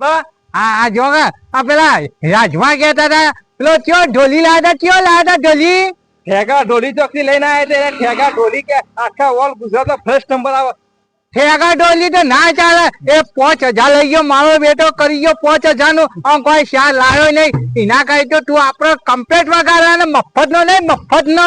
હા, આ જો કે આ પેલા રાજમાં કહેતા હતા પેલો કયો ઢોલી લાયા કયો લાયા ઢોલી? ઠેકા ઢોલી ચોકથી લઈને આવ્યા ઠેકા ઢોલી કે આખા ઓલ ગુજરાતમાં ફર્સ્ટ નંબર આવે. તો ના ચાલે. એ પાંચ હજાર લઈ ગયો મારો બેટો કરી ગયો પાંચ હજારનું આમ કોઈ શાર લાવ્યો નહીં. એના કહે તો તું આપડે કમ્પ્લેટ વગાડે મફત નો નહીં મફત નો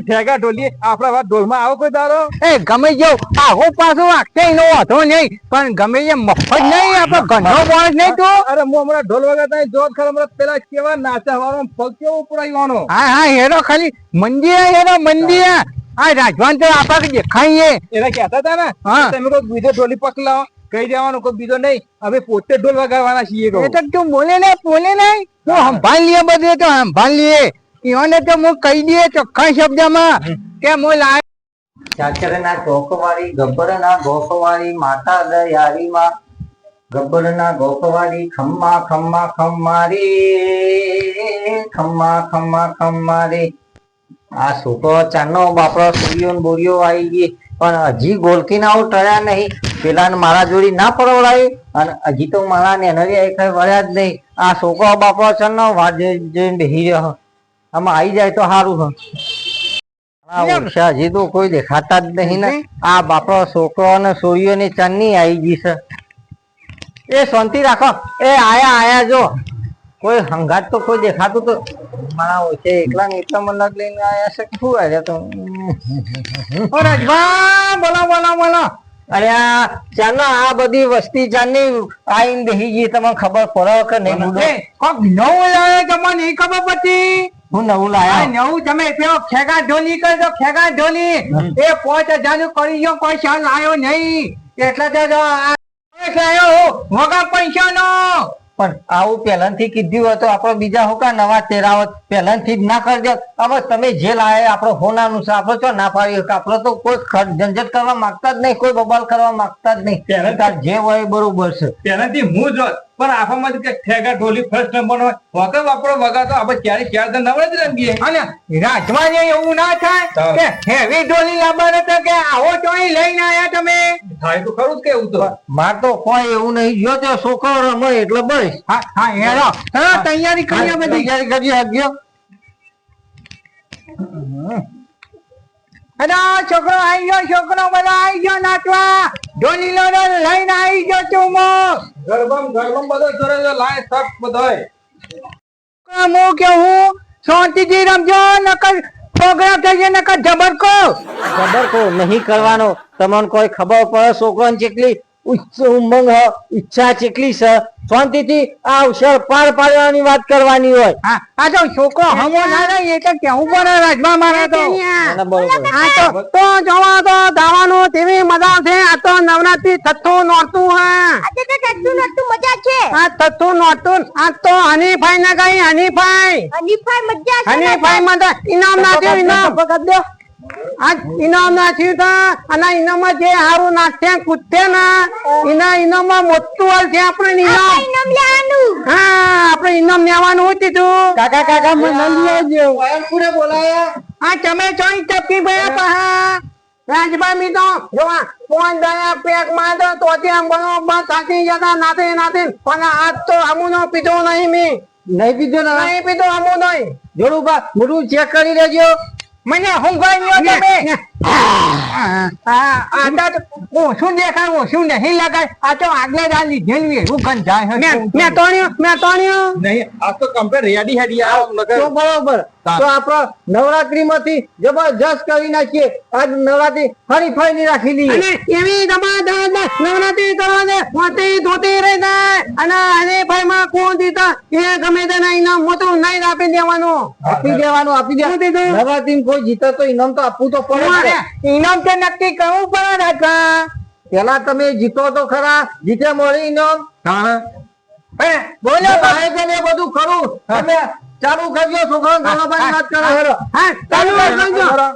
ઠેકા ઢોલી વાત ઢોલમાં આવો કોઈ દારો એ ગમે ગયો આહો પાછું વાગશે એનો વાંધો નહીં પણ ગમે એ મફત નહીં આપડે ઘણો બોલ નહીં તું. અરે હું હમણાં ઢોલ વગાડતા જો ખરા હમણાં પેલા કેવા નાચા વાળો પગ કેવો ઉપડાવવાનો હા હા હેરો ખાલી. મંદિર હેરો મંદિર. હા રાજવાન તો આપડે દેખાઈએ એને કહેતા હતા ને તમે કોઈ બીજો ઢોલી પકલાવો કહી દેવાનું કોઈ બીજો નહીં. હવે પોતે ઢોલ વગાડવાના છીએ કહું. એ તો તું બોલે ને બોલે ને. હું સંભાળ લઈએ બધું તો સંભાળ લઈએ. ઈઓને તો હું કહી દઈએ ચોખ્ખા શબ્દમાં કે હું લાય ચાચરના ચોકવાળી ગબ્બરના ગોખવાળી માતા દયારીમાં ગબ્બરના ગોખવાળી ખમ્મા ખમ્મા ખમ્મારી ખમ્મા ખમ્મા ખમ્મારી. આ છોકરો ચાનો બાપરો સૂર્યો ને બોરીઓ આવી ગઈ. પણ હજી ગોલકી ના ટળ્યા નહીં. પેલા મારા જોડી ના પરવડાવી અને હજી તો મારા ને કઈ વળ્યા જ નહીં. આ છોકરો બાપરો ચાનો વાત જોઈને રહ્યો આમાં આવી જાય તો સારું હ. હજી તો કોઈ દેખાતા જ નહીં ને. આ બાપડો છોકરો અને સોળીઓ ની ચાંદની આવી ગઈ છે. એ શાંતિ રાખો. એ આયા આયા જો. કોઈ હંગાત તો કોઈ દેખાતું તો મારા ઓછે એકલા ને એકલા મનક લઈને આયા છે શું આવ્યા તો? ઓ રાજભા બોલો બોલો બોલો. અરે ચાનો આ બધી વસ્તી ચાંદની આઈને બેહી ગઈ તમને ખબર પડે કે નહીં? બુડો કોક નવું લાવે તમને નહીં ખબર પડતી. હું નવું લાયા? નવું તમે પેલો ખેગા ઢોલી કરજો ખેગા ઢોલી. એ પાંચ હજારનું કરી ગયો કોઈ શાલ લાયો નહીં. એટલે તો વગર પૈસા નો પણ આવું પહેલાથી કીધું હોય તો આપણે બીજા હોકા નવા તેરાવત પહેલાથી જ ના કરજો. હવે તમે જે લાવે આપણો ફોન અનુસાર આપણે છો ના પાડી શકે આપણે તો કોઈ ઝંઝટ કરવા માંગતા જ નહીં કોઈ બબાલ કરવા માંગતા જ નહીં. તાર જે હોય બરોબર છે. પહેલાથી હું જ પણ આફામાં કે ઠેગા ઢોલી ફર્સ્ટ નંબર હોય. વગર વાપરો વગાડતો આપણે ક્યારે ક્યારે તો નવરા જ રમીએ અને રાજમાં એવું ના થાય કે હેવી ઢોલી લાવવાનો તો કે આવો ચોઈ લઈને આયા તમે. થાય તો ખરું જ કેવું તો. માર તો કોઈ એવું નહીં જો તે છોકરો રમે એટલે બસ. હા હા હેરો તૈયારી કરી બધી. તૈયારી કરી હગ્યો. અરે છોકરો આવી ગયો છોકરો બધો આવી ગયો નાચવા. ઢોલી લો લઈને આવી ગયો તું મો ગરબમ ગરબમ બધો જોરે જો લાય તક બધાય. હું કે હું શાંતિથી રમજો નકર પ્રોગ્રામ થઈ જાય નકર જબરકો જબરકો નહીં કરવાનો. તમને કોઈ ખબર પડે છોકરો ને ઉચ્ચ ઉમંગ ઈચ્છા ચેટલી છે શાંતિથી આ અવસર પાર પાડવાની વાત કરવાની હોય હા આ તો છોકરો હમો ના રહી એ તો કેવું પણ રાજમા મારે તો આ તો તો જોવા તો દાવાનો તેવી મજા છે આ તો નવરાત્રી થતું નોરતું હા આજે તો ટટ્ટુ નટ્ટુ મજા છે આ થતું નોરતું આ તો હનીફાઈ ના ગઈ હનીફાઈ હનીફાઈ મજા છે મજા હનીફાઈ માં તો ઇનામ ઇનામ દો આ ઇનામ નાખ્યું તો અને ઇનામમાં જે હારું નાખશે કૂદશે ને એના ઇનામમાં મોટું હાલ છે આપણે ઇનામ. ઇનામ લેવાનું. હા આપણે ઇનામ લેવાનું હતું તું કાકા કાકા મને લઈ પૂરે બોલાયા. આ તમે ચોઈ ટપકી ગયા પહા રાજભાઈ મી તો જો ફોન દયા પેકમાં તો તે આમ બરોબર થાકી જતા નાતે નાતે પણ આજ તો અમુનો પીધો નહીં મી. નહીં પીધો નહીં પીધો અમુ નહીં જોડું બા મોઢું ચેક કરી લેજો. મને હુંગાઈ લ્યો તમે. આ આ તો શું દેખાય શું નહીં લગાય આ તો આગલે દાલી જેલવી. હું એવું જાય મે મેં તોણ્યો મેં તોણ્યો નહીં આ તો કમ્પ્લેટ રેડી હેડી આ તો બરોબર. તો. આપણે નવરાત્રી માંથી જબરજસ્ત કરી નાખીએ. આજ નવરાત્રી ફરી ની રાખી દઈએ. અને એવી દસ નવરાત્રી કરવાને પોતે ધોતી રહી જાય અને અને ભાઈ માં કોણ દીતા એ ગમે તે ના ઇનામ મોટું નહીં આપી દેવાનું. આપી દેવાનું આપી દેવાનું નવરાત્રી કોઈ જીતે તો ઇનામ તો આપવું તો પડે. ઇનામ તો નક્કી કરવું પડે રાખા પેલા તમે જીતો તો ખરા જીતે મળી ઇનામ. હે, બોલો ભાઈ બધું ખરું. તમે ચાલુ કરજો છોકરા ગણભાઈ વાત કરો. હા ચાલુ કરજો.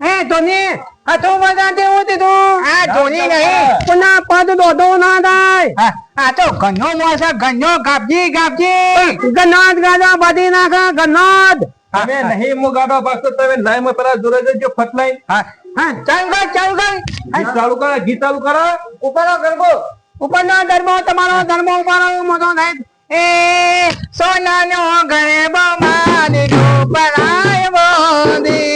હે ધોની આ તો બધા તેવું દીધું આ ધોની નહીં. પુના પદ દોડો ના થાય? આ તો ઘણો મોસા ઘણો કાપજી કાપજી ગનોદ ગાડા બધી નાખા ગનોદ. અમે નહીં મુગાડો બસ તમે લાઈનમાં પેલા જોડે જજો ફટલાઈન. હા. હા ચાલ ગઈ ચાલ ગઈ ગીત ચાલુ કરો ગીત ચાલુ કરો. ઉપરો ગરબો ઉપરનો ગરબો તમારો ધર્મો ઉપર મોટો થાય. એ સોનાનો ગરબો મારી પરાય બોધી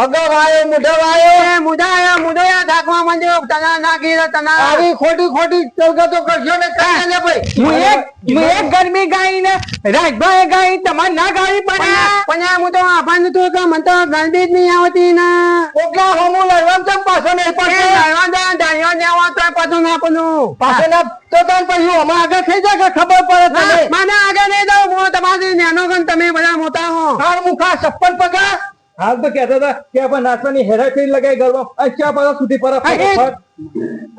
માઈ પગો વાયો મુઢો વાયો એ મુઢાયો મુઢોયા થાકવા માંડ્યો તના નાખી તના. આવી ખોટી ખોટી ચલગતો કરશો ને કાંઈ ને ભાઈ. હું એક હું એક ગરમી ગાઈ ને રાજભાઈ ગાઈ તમાર ના ગાવી પડે. પણ હું તો આભાન તું કે મને તો ગરમી જ નહીં આવતી ને. ઓકલા હોમું લડવાનું ચમ પાછો નહીં પડતો લડવાનું તો ડાળીઓ લેવા તો પાછું ના પડું. પાછો ના તો તને પછી અમે આગળ થઈ જાય ખબર પડે તમે મને આગળ નહીં દઉં હું તમારી નાનો ગણ તમે બધા મોટા હો. હાર મુખા છપ્પન પગા હાલ તો કહેતા હતા કે આપણે નાચવાની હેરાફેરી લગાઈ ગરબા. અચ્છા ક્યાં પાછા સુધી પર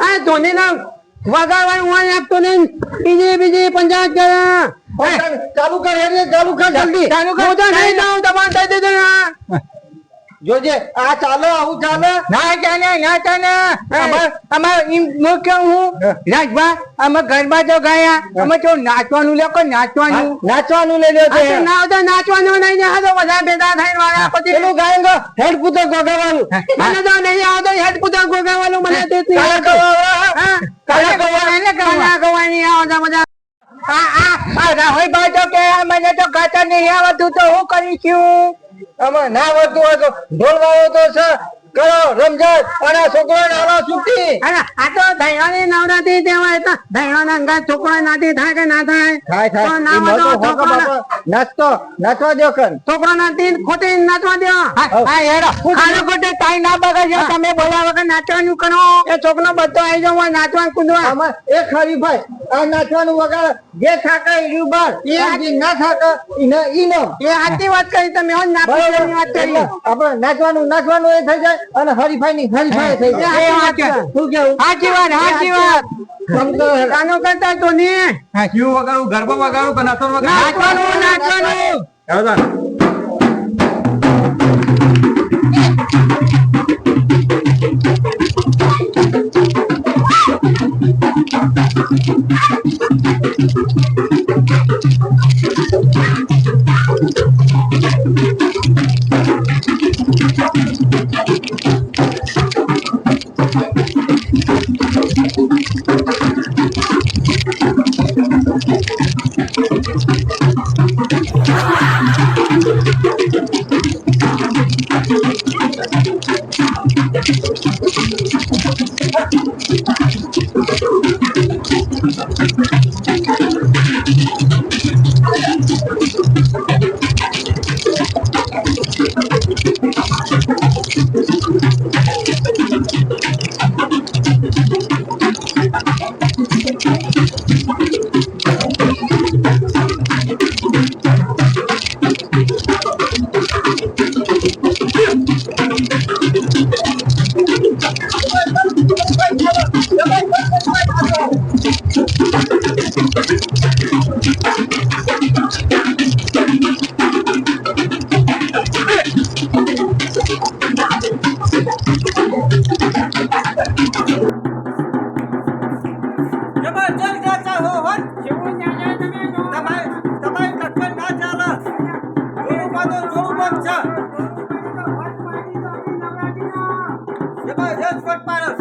આ ધોની ના વગાડવાનું હોય આપતો નહીં. બીજે બીજે પંચાયત કરે ચાલુ કર હેરી ચાલુ કર જલ્દી. ચાલુ કર નહીં દઉં દબાણ દઈ દેજો ને. જોજે આ ચાલો આવું ચાલે? ના ચાલે ના ચાલે. અમાર એમ નો હું? રાજભા અમે ગરબા તો ગયા અમે તો નાચવાનું લે કોઈ નાચવાનું? નાચવાનું લઈ લો છે ના તો નાચવાનું નહીં ને તો બધા ભેગા થઈને વાળા પછી પેલું ગાયંગો હેડ પૂતો ગોગાવાનું મને તો નહીં આવતો હેડ પૂતો ગોગાવાનું મને તે કાલા ગવાવા કાલા ગવાની આવતા બધા. આ આ આ રાહુલ ભાઈ તો કે મને તો ગાતા નહીં આવતું તો હું કરીશું આમાં ના વધુ હોય તો ઢોલ વાળો તો છે. કરો રમઝટ અને છોકરો નાનો છૂટી. આ તો ધૈયાની નવરાત્રી તેમાં તો ધૈયાના અંગા છોકરો નાતી થાય કે ના થાય? થાય થાય. ના તો છોકરો નાચતો નાચવા દો કર છોકરો નાતી ખોટી નાચવા દો હા હેડો. આનો ખોટે ટાઈ ના બગાડજો તમે બોલ્યા વગર નાચવાનું કરો. એ છોકરો બધો આવી જાવ નાચવાનું કૂદવા. એ ખરી ભાઈ આ નાચવાનું વગર જે થાકે ઈ બાર એ ના થાકે ઈ ન એ સાચી વાત કરી તમે હો વાત કરી. આપણે નાચવાનું નાચવાનું એ થઈ જાય. અને હરીફાઈ ની હરીફાઈ થઈ જાય શું કેવું સાચી વાત સાચી વાત. કાનો કરતા તો ને ક્યુ વગાડું? ગરબા વગાડું કે નાચવાનું વગાડું? નાચવાનું નાચવાનું. જોરું બાંધો જોરું બંધ છે જબરજસ્ત ફટ